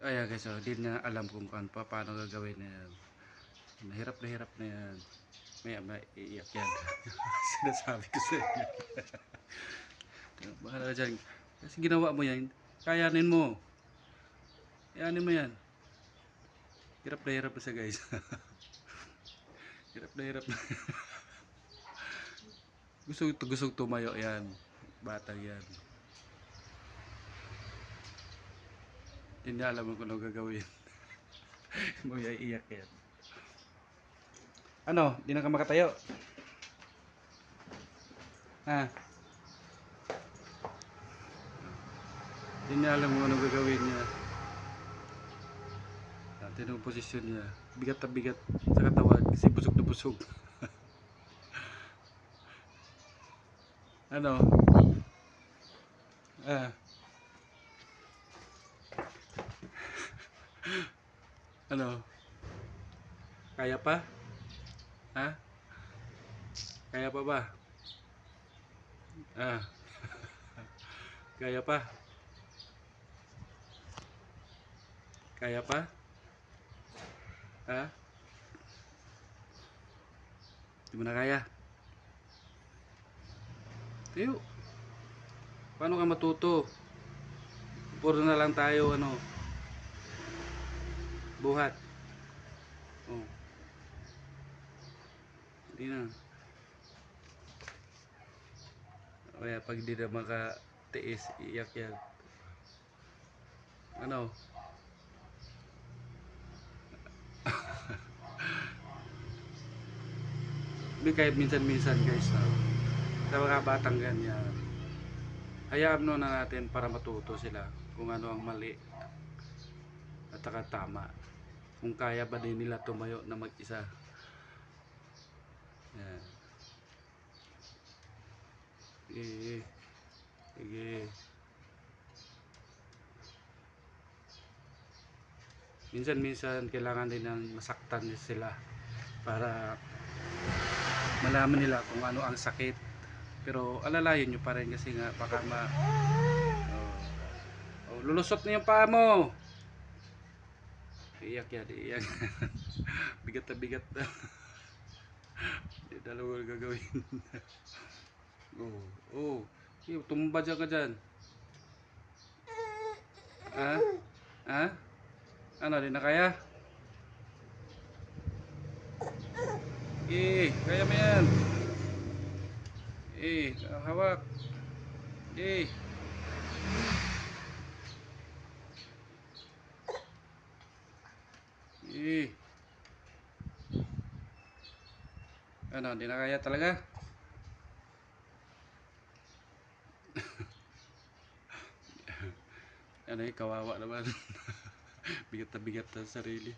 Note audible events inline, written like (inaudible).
Ayan guys, oh, hindi na alam kung kan pa, paano gagawin yan. Nahirap na hirap na yan. Maya maiiyak yan. (laughs) Sinasabi ko sa inyo. (laughs) Bahala dyan. Kasi ginawa mo yan, kayanin mo. Kayanin mo yan. Hirap na hirap na siya guys. (laughs) hirap na hirap na. gusto, gusto tumayo yan. Bata yan. Hindi alam kung ano gagawin. (laughs) Mo iiyak yan. Ano? Di na ka makatayo? Ha? Hindi alam kung ano gagawin niya. Natin ang posisyon niya. Bigat na bigat sa katawan kasi busog na busog. (laughs) ano? Ah. Ano? Kaya pa? Ha? Kaya pa ba? Ah. (laughs) Kaya pa? Kaya pa? Ha? Di mo na kaya? Tayo. Paano ka matuto? Puro na lang tayo ano. Buhat. Oh. Hindi na. Kaya pag di na makatiis, iyak yan. Ano? (laughs) Hindi kahit minsan-minsan guys na sa mga batang ganyan hayaan mo na natin para matuto sila kung ano ang mali at saka tama. Kung kaya ba din nila tumayo na mag-isa. Yan. Sige. Sige. Minsan-minsan kailangan din ng masaktan sila para malaman nila kung ano ang sakit. Pero alalayan nyo pa rin kasi nga baka ma oh, oh, lulusot na yung paa mo iyak yan iyak. (laughs) Bigat na bigat na. Hindi dalawa gagawin. (laughs) Oh oh. Iyo, tumba dyan ka dyan. Ha? Ha? Ano di na kaya? Eh kaya mo yan. Eh hawak. Eh Eh. Ano, di na kaya talaga? (laughs) ano eh, kawawa naman. (laughs) bigat na bigat na sarili.